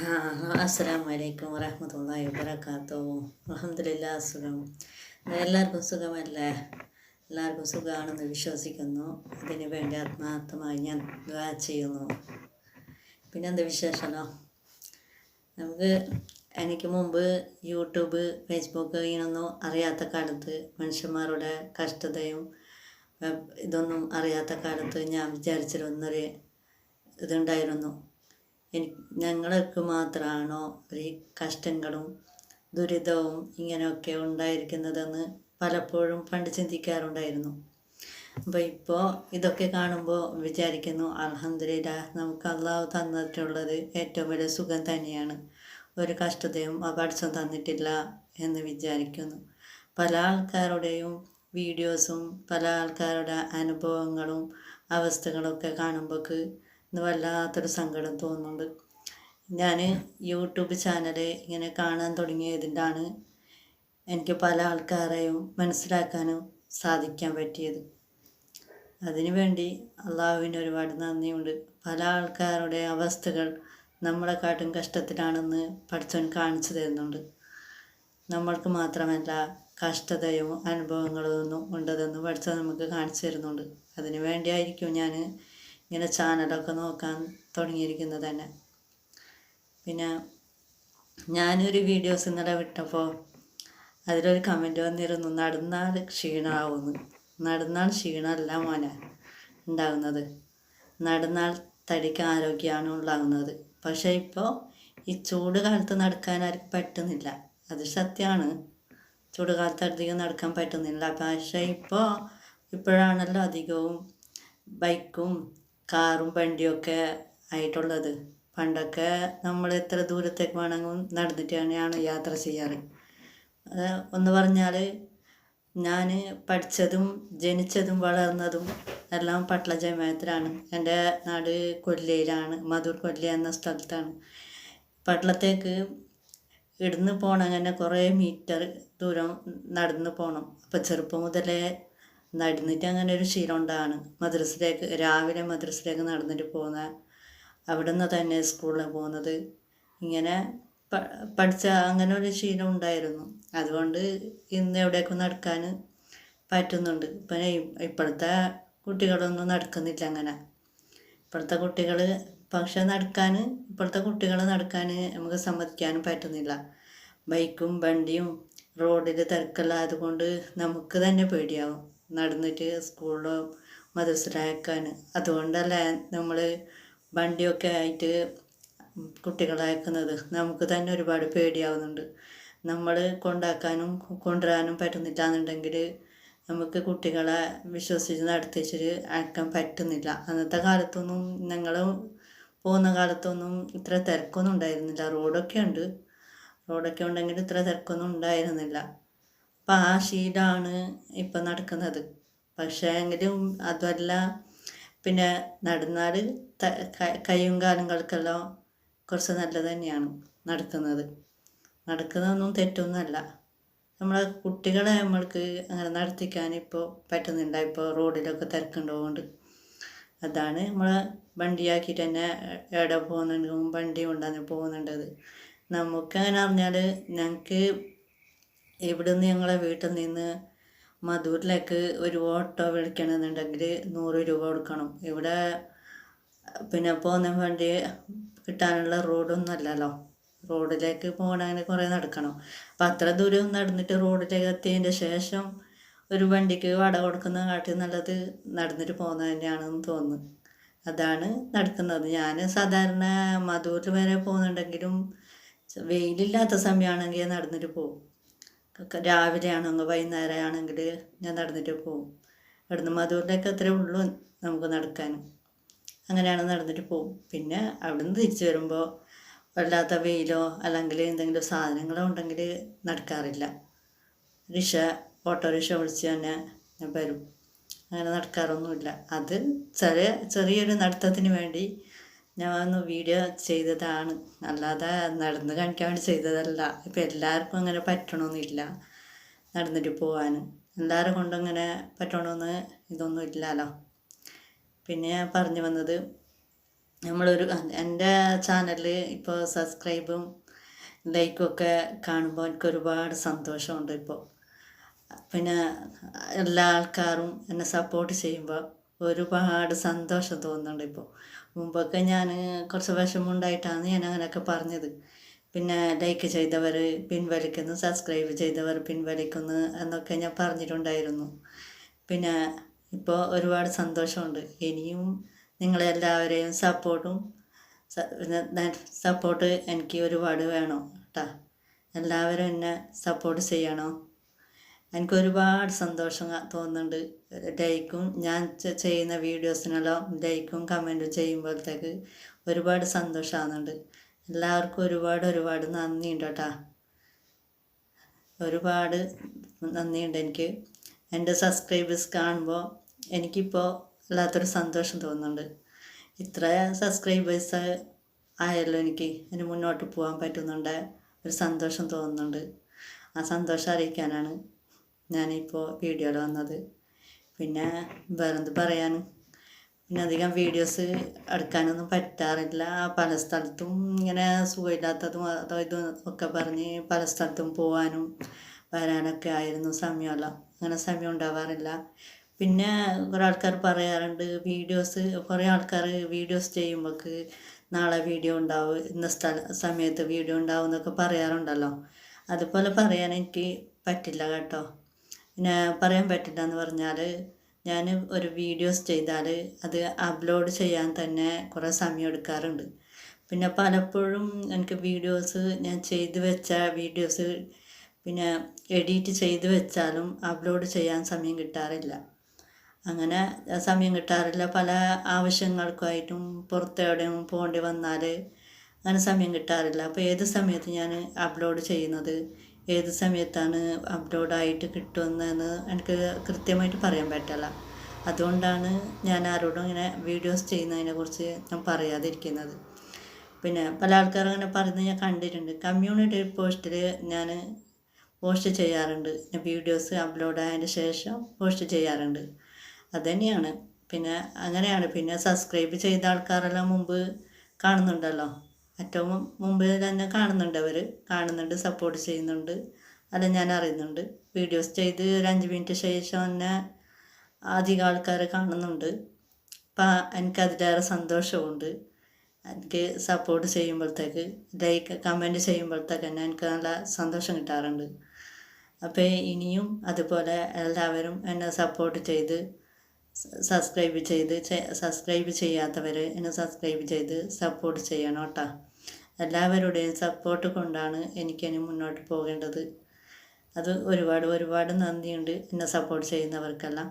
അസ്സാം വലൈക്കും വറഹമത്തല്ലാഹി വബർക്കാത്തു അലഹമില്ല സുഖം. എല്ലാവർക്കും സുഖമല്ലേ? എല്ലാവർക്കും സുഖമാണെന്ന് വിശ്വസിക്കുന്നു. അതിനു വേണ്ടി ആത്മാർത്ഥമായി ഞാൻ ദ്വാ ചെയ്യുന്നു. പിന്നെ എന്താ വിശേഷമല്ലോ? നമുക്ക് എനിക്ക് മുമ്പ് യൂട്യൂബ് ഫേസ്ബുക്ക് ഇങ്ങനൊന്നും അറിയാത്ത കാലത്ത് മനുഷ്യന്മാരുടെ കഷ്ടതയും ഇതൊന്നും അറിയാത്ത കാലത്ത് ഞാൻ വിചാരിച്ചിരുന്നൊരു ഇതുണ്ടായിരുന്നു. ഞങ്ങൾക്ക് മാത്രമാണോ ഈ കഷ്ടങ്ങളും ദുരിതവും ഇങ്ങനെയൊക്കെ ഉണ്ടായിരിക്കുന്നതെന്ന് പലപ്പോഴും പണ്ട് ചിന്തിക്കാറുണ്ടായിരുന്നു. അപ്പോൾ ഇപ്പോൾ ഇതൊക്കെ കാണുമ്പോൾ വിചാരിക്കുന്നു അൽഹംദുലില്ലാ നമുക്ക് അള്ളാഹു തന്നിട്ടുള്ളത് ഏറ്റവും വലിയ സുഖം തന്നെയാണ്. ഒരു കഷ്ടതയും പഠിച്ചം തന്നിട്ടില്ല എന്ന് വിചാരിക്കുന്നു. പല ആൾക്കാരുടെയും വീഡിയോസും പല ആൾക്കാരുടെ അനുഭവങ്ങളും അവസ്ഥകളൊക്കെ കാണുമ്പോൾക്ക് ഇന്ന് വല്ലാത്തൊരു സങ്കടം തോന്നുന്നുണ്ട്. ഞാൻ യൂട്യൂബ് ചാനൽ ഇങ്ങനെ കാണാൻ തുടങ്ങിയതിന്റാണ് എനിക്ക് പല ആൾക്കാരെയും മനസ്സിലാക്കാനും സാധിക്കാൻ പറ്റിയത്. അതിനുവേണ്ടി അള്ളാഹുവിന് ഒരുപാട് നന്ദിയുണ്ട്. പല ആൾക്കാരുടെ അവസ്ഥകൾ നമ്മളെക്കാട്ടും കഷ്ടത്തിലാണെന്ന് പഠിച്ചവൻ കാണിച്ചു തരുന്നുണ്ട്. നമ്മൾക്ക് മാത്രമല്ല കഷ്ടതയും അനുഭവങ്ങളും ഒന്നും ഉണ്ടതെന്ന് പഠിച്ചവൻ നമുക്ക് കാണിച്ചു തരുന്നുണ്ട്. അതിനു വേണ്ടിയായിരിക്കും ഞാൻ ഇങ്ങനെ ചാനലൊക്കെ നോക്കാൻ തുടങ്ങിയിരിക്കുന്നത് തന്നെ. പിന്നെ ഞാനൊരു വീഡിയോസ് ഇന്നലെ വിട്ടപ്പോൾ അതിലൊരു കമന്റ് വന്നിരുന്നു നടന്നാൽ ക്ഷീണമാവുന്നു നടന്നാൽ ക്ഷീണമല്ല മോനെ ഉണ്ടാകുന്നത് നടന്നാൽ തടിക്ക് ആരോഗ്യമാണ് ഉണ്ടാകുന്നത് പക്ഷേ ഇപ്പോൾ ഈ ചൂട് കാലത്ത് നടക്കാൻ ആർക്കും പറ്റുന്നില്ല. അത് സത്യമാണ് ചൂട് കാലത്ത് അധികം നടക്കാൻ പറ്റുന്നില്ല. പക്ഷേ ഇപ്പോൾ ഇപ്പോഴാണല്ലോ അധികവും ബൈക്കും കാറും വണ്ടിയൊക്കെ ആയിട്ടുള്ളത്. പണ്ടൊക്കെ നമ്മൾ എത്ര ദൂരത്തേക്ക് വേണമെങ്കിലും നടന്നിട്ട് തന്നെയാണ് യാത്ര ചെയ്യാറ്. ഒന്ന് പറഞ്ഞാൽ ഞാൻ പഠിച്ചതും ജനിച്ചതും വളർന്നതും എല്ലാം പട്ടള ജമായത്തിലാണ്. എന്റെ നാട് കൊല്ലയിലാണ്. മധൂർ കൊല്ല എന്ന സ്ഥലത്താണ്. പട്ടളത്തേക്ക് ഇടുന്ന് പോകണം അങ്ങനെ കുറേ മീറ്റർ ദൂരം നടന്ന് പോകണം അപ്പോൾ ചെറുപ്പം മുതലേ നടന്നിട്ട് അങ്ങനെ ഒരു ശീലം ഉണ്ടാണ് മദ്രസയിലേക്ക് രാവിലെ മദ്രസയിലേക്ക് നടന്നിട്ട് പോകുന്ന അവിടെ നിന്ന് തന്നെ സ്കൂളിൽ പോകുന്നത്. ഇങ്ങനെ പഠിച്ച അങ്ങനെ ഒരു ശീലം ഉണ്ടായിരുന്നു. അതുകൊണ്ട് ഇന്ന് എവിടേക്കും നടക്കാൻ പറ്റുന്നുണ്ട്. പിന്നെ ഇപ്പോഴത്തെ കുട്ടികളൊന്നും നടക്കുന്നില്ല അങ്ങനെ. ഇപ്പോഴത്തെ കുട്ടികൾ പക്ഷെ നടക്കാൻ ഇപ്പോഴത്തെ കുട്ടികൾ നടക്കാൻ നമുക്ക് സമ്മതിക്കാനും പറ്റുന്നില്ല. ബൈക്കും വണ്ടിയും റോഡിൽ തിരക്കല്ലായത് കൊണ്ട് നമുക്ക് തന്നെ പേടിയാവും. നടന്നിട്ട് സ്കൂളിലോ മദ്രസയിലയക്കാൻ അതുകൊണ്ടല്ല നമ്മൾ വണ്ടിയൊക്കെ ആയിട്ട് കുട്ടികളെ അയക്കുന്നത് നമുക്ക് തന്നെ ഒരുപാട് പേടിയാവുന്നുണ്ട്. നമ്മൾ കൊണ്ടാക്കാനും കൊണ്ടുവരാനും പറ്റുന്നില്ല എന്നുണ്ടെങ്കിൽ നമുക്ക് കുട്ടികളെ വിശ്വസിച്ച് നടത്തിച്ചിട്ട് അയക്കാൻ പറ്റുന്നില്ല. അന്നത്തെ കാലത്തൊന്നും ഞങ്ങൾ പോകുന്ന കാലത്തൊന്നും ഇത്ര തിരക്കൊന്നും ഉണ്ടായിരുന്നില്ല. റോഡൊക്കെ ഉണ്ട്. റോഡൊക്കെ ഉണ്ടെങ്കിൽ ഇത്ര തിരക്കൊന്നും ഉണ്ടായിരുന്നില്ല. അപ്പം ആ ഇപ്പം നടക്കുന്നത്. പക്ഷേ എങ്കിലും അതല്ല പിന്നെ നടന്നാൽ കൈയും കാലുകൾക്കെല്ലാം കുറച്ച് നല്ലത് തന്നെയാണ് നടക്കുന്നത്. നടക്കുന്നതൊന്നും തെറ്റൊന്നുമല്ല. നമ്മളെ കുട്ടികളെ നമ്മൾക്ക് അങ്ങനെ നടത്തിക്കാൻ ഇപ്പോൾ പറ്റുന്നില്ല. ഇപ്പോൾ റോഡിലൊക്കെ തിരക്കുണ്ടോണ്ട്. അതാണ് നമ്മൾ വണ്ടിയാക്കിയിട്ട് തന്നെ എവിടെ പോകുന്നുണ്ടെങ്കിലും വണ്ടി കൊണ്ടാണ് പോകുന്നുണ്ടത്. നമുക്ക് അങ്ങനെ പറഞ്ഞാൽ ഞങ്ങൾക്ക് ഇവിടുന്ന് ഞങ്ങളെ വീട്ടിൽ നിന്ന് മധൂരിലേക്ക് ഒരു ഓട്ടോ വിളിക്കണമെന്നുണ്ടെങ്കിൽ നൂറ് രൂപ കൊടുക്കണം. ഇവിടെ പിന്നെ പോകുന്ന വണ്ടി കിട്ടാനുള്ള റോഡൊന്നും അല്ലല്ലോ. റോഡിലേക്ക് പോകണമെങ്കിൽ കുറേ നടക്കണം. അപ്പം അത്ര ദൂരം നടന്നിട്ട് റോഡിലേക്ക് എത്തിയതിന്റെ ശേഷം ഒരു വണ്ടിക്ക് വട കൊടുക്കുന്ന കാട്ടി നല്ലത് നടന്നിട്ട് പോകുന്നത് തന്നെയാണെന്ന് തോന്നുന്നു. അതാണ് നടക്കുന്നത്. ഞാൻ സാധാരണ മധൂരിൽ വരെ പോകുന്നുണ്ടെങ്കിലും വെയിലില്ലാത്ത സമയമാണെങ്കിൽ നടന്നിട്ട് പോകും. രാവിലെ ആണെങ്കിൽ വൈകുന്നേരം ആണെങ്കിൽ ഞാൻ നടന്നിട്ട് പോകും ഇവിടുന്ന് മധൂരിലേക്ക് അത്രേ ഉള്ളൂ നമുക്ക് നടക്കാൻ അങ്ങനെയാണ് നടന്നിട്ട് പോകും പിന്നെ അവിടുന്ന് തിരിച്ചു വരുമ്പോൾ വല്ലാത്ത വെയിലോ അല്ലെങ്കിൽ എന്തെങ്കിലും സാധനങ്ങളോ ഉണ്ടെങ്കിൽ നടക്കാറില്ല. റിക്ഷ ഓട്ടോറിക്ഷ വിളിച്ച് തന്നെ വരും. അങ്ങനെ നടക്കാറൊന്നുമില്ല. അത് ചെറിയ ചെറിയൊരു നടത്തത്തിന് വേണ്ടി ഞാൻ ഒന്ന് വീഡിയോ ചെയ്തതാണ്. അല്ലാതെ നടന്ന് കാണിക്കാൻ വേണ്ടി ചെയ്തതല്ല. ഇപ്പം എല്ലാവർക്കും അങ്ങനെ പറ്റണമെന്നില്ല നടന്നിട്ട് പോകാൻ എല്ലാവരും കൊണ്ടങ്ങനെ പറ്റണമെന്ന് ഇതൊന്നും ഇല്ലല്ലോ പിന്നെ ഞാൻ പറഞ്ഞു വന്നത് നമ്മളൊരു എന്റെ ചാനലിൽ ഇപ്പോൾ സബ്സ്ക്രൈബും ലൈക്കും ഒക്കെ കാണുമ്പോൾ എനിക്ക് ഒരുപാട് സന്തോഷമുണ്ട് ഇപ്പോൾ പിന്നെ എല്ലാ ആൾക്കാരും എന്നെ സപ്പോർട്ട് ചെയ്യുമ്പോൾ ഒരുപാട് സന്തോഷം തോന്നുന്നുണ്ട് ഇപ്പോൾ മുമ്പൊക്കെ ഞാൻ കുറച്ച് വിഷമമുണ്ടായിട്ടാണ് ഞാൻ അങ്ങനെയൊക്കെ പറഞ്ഞത്. പിന്നെ ലൈക്ക് ചെയ്തവർ പിൻവലിക്കുന്നു സബ്സ്ക്രൈബ് ചെയ്തവർ പിൻവലിക്കുന്നു എന്നൊക്കെ ഞാൻ പറഞ്ഞിട്ടുണ്ടായിരുന്നു. പിന്നെ ഇപ്പോൾ ഒരുപാട് സന്തോഷമുണ്ട്. ഇനിയും നിങ്ങളെല്ലാവരെയും സപ്പോർട്ടും സപ്പോർട്ട് എനിക്ക് ഒരുപാട് വേണം കേട്ടോ എല്ലാവരും എന്നെ സപ്പോർട്ട് ചെയ്യണം? എനിക്ക് ഒരുപാട് സന്തോഷം തോന്നുന്നുണ്ട്. ലൈക്കും ഞാൻ ചെയ്യുന്ന വീഡിയോസിനെല്ലാം ലൈക്കും കമന്റും ചെയ്യുമ്പോഴത്തേക്ക് ഒരുപാട് സന്തോഷമാകുന്നുണ്ട് എല്ലാവർക്കും ഒരുപാട് ഒരുപാട് നന്ദിയുണ്ട് കേട്ടോ. ഒരുപാട് നന്ദിയുണ്ട് എനിക്ക്. എന്റെ സബ്സ്ക്രൈബേഴ്സ് കാണുമ്പോൾ എനിക്കിപ്പോൾ വല്ലാത്തൊരു സന്തോഷം തോന്നുന്നുണ്ട്. ഇത്ര സബ്സ്ക്രൈബേഴ്സ് ആയല്ലോ എനിക്ക്. ഇനി മുന്നോട്ട് പോകാൻ പറ്റുന്നുണ്ട്. ഒരു സന്തോഷം തോന്നുന്നുണ്ട്. ആ സന്തോഷം അറിയിക്കാനാണ്. ഞാനിപ്പോൾ വീഡിയോയിൽ വന്നത്. പിന്നെ വേറെന്ത് പറയാൻ പിന്നെ അധികം വീഡിയോസ് എടുക്കാനൊന്നും പറ്റാറില്ല. പല സ്ഥലത്തും ഇങ്ങനെ സുഖമില്ലാത്തതും അതോ ഇതും ഒക്കെ പറഞ്ഞ് പല സ്ഥലത്തും പോകാനും വരാനൊക്കെ ആയിരുന്നു സമയമല്ലോ. അങ്ങനെ സമയം ഉണ്ടാവാറില്ല. പിന്നെ കുറേ ആൾക്കാർ പറയാറുണ്ട് വീഡിയോസ് കുറേ ആൾക്കാർ വീഡിയോസ് ചെയ്യുമ്പോൾക്ക് നാളെ വീഡിയോ ഉണ്ടാവും ഇന്ന സ്ഥല സമയത്ത് വീഡിയോ ഉണ്ടാവും എന്നൊക്കെ പറയാറുണ്ടല്ലോ. അതുപോലെ പറയാൻ എനിക്ക് പറ്റില്ല കേട്ടോ. പിന്നെ പറയാൻ പറ്റില്ല എന്ന് പറഞ്ഞാൽ ഞാൻ ഒരു വീഡിയോസ് ചെയ്താൽ അത് അപ്ലോഡ് ചെയ്യാൻ തന്നെ കുറേ സമയം എടുക്കാറുണ്ട്. പിന്നെ പലപ്പോഴും എനിക്ക് വീഡിയോസ് ഞാൻ ചെയ്ത് വെച്ച വീഡിയോസ് പിന്നെ എഡിറ്റ് ചെയ്ത് വെച്ചാലും അപ്ലോഡ് ചെയ്യാൻ സമയം കിട്ടാറില്ല. അങ്ങനെ സമയം കിട്ടാറില്ല. പല ആവശ്യങ്ങൾക്കായിട്ടും പുറത്തെവിടെയും പോകേണ്ടി വന്നാൽ അങ്ങനെ സമയം കിട്ടാറില്ല. അപ്പോൾ ഏത് സമയത്ത് ഞാൻ അപ്ലോഡ് ചെയ്യുന്നത്? ഏത് സമയത്താണ് അപ്ലോഡായിട്ട് കിട്ടുന്നതെന്ന് എനിക്ക് കൃത്യമായിട്ട് പറയാൻ പറ്റില്ല അതുകൊണ്ടാണ് ഞാൻ ആരോടും ഇങ്ങനെ വീഡിയോസ് ചെയ്യുന്നതിനെ കുറിച്ച് ഞാൻ പറയാതിരിക്കുന്നത്. പിന്നെ പല ആൾക്കാരും അങ്ങനെ പറയുന്നത് ഞാൻ കണ്ടിട്ടുണ്ട്. കമ്മ്യൂണിറ്റി പോസ്റ്റിൽ ഞാൻ പോസ്റ്റ് ചെയ്യാറുണ്ട്. ഞാൻ വീഡിയോസ് അപ്ലോഡ് ആയതിന് ശേഷം പോസ്റ്റ് ചെയ്യാറുണ്ട്. അതുതന്നെയാണ് പിന്നെ അങ്ങനെയാണ്. പിന്നെ സബ്സ്ക്രൈബ് ചെയ്ത ആൾക്കാരെല്ലാം മുമ്പ് കാണുന്നുണ്ടല്ലോ. ഏറ്റവും മുമ്പിൽ തന്നെ കാണുന്നുണ്ട് അവർ കാണുന്നുണ്ട് സപ്പോർട്ട് ചെയ്യുന്നുണ്ട്. അത് ഞാൻ അറിയുന്നുണ്ട്. വീഡിയോസ് ചെയ്ത് ഒരു അഞ്ച് മിനിറ്റ് ശേഷം തന്നെ അധികം ആൾക്കാർ കാണുന്നുണ്ട്. അപ്പം എനിക്ക് അതിലേറെ സന്തോഷമുണ്ട് എനിക്ക് സപ്പോർട്ട് ചെയ്യുമ്പോഴത്തേക്ക് ലൈക്ക് കമന്റ് ചെയ്യുമ്പോഴത്തേക്ക് തന്നെ എനിക്ക് നല്ല സന്തോഷം കിട്ടാറുണ്ട്. അപ്പോൾ ഇനിയും അതുപോലെ എല്ലാവരും എന്നെ സപ്പോർട്ട് ചെയ്ത് സബ്സ്ക്രൈബ് ചെയ്ത് സബ്സ്ക്രൈബ് ചെയ്യാത്തവർ എന്നെ സബ്സ്ക്രൈബ് ചെയ്ത് സപ്പോർട്ട് ചെയ്യണം കേട്ടോ. എല്ലാവരുടെയും സപ്പോർട്ട് കൊണ്ടാണ് എനിക്കിനി മുന്നോട്ട് പോകേണ്ടത്. അത് ഒരുപാട് ഒരുപാട് നന്ദിയുണ്ട് എന്നെ സപ്പോർട്ട് ചെയ്യുന്നവർക്കെല്ലാം.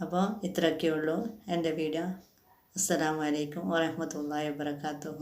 അപ്പോൾ ഇത്രയൊക്കെയുള്ളൂ എന്റെ വീഡിയോ. അസ്സലാമലൈക്കും വാഹമത്തല്ലാ വാബർക്കാത്തു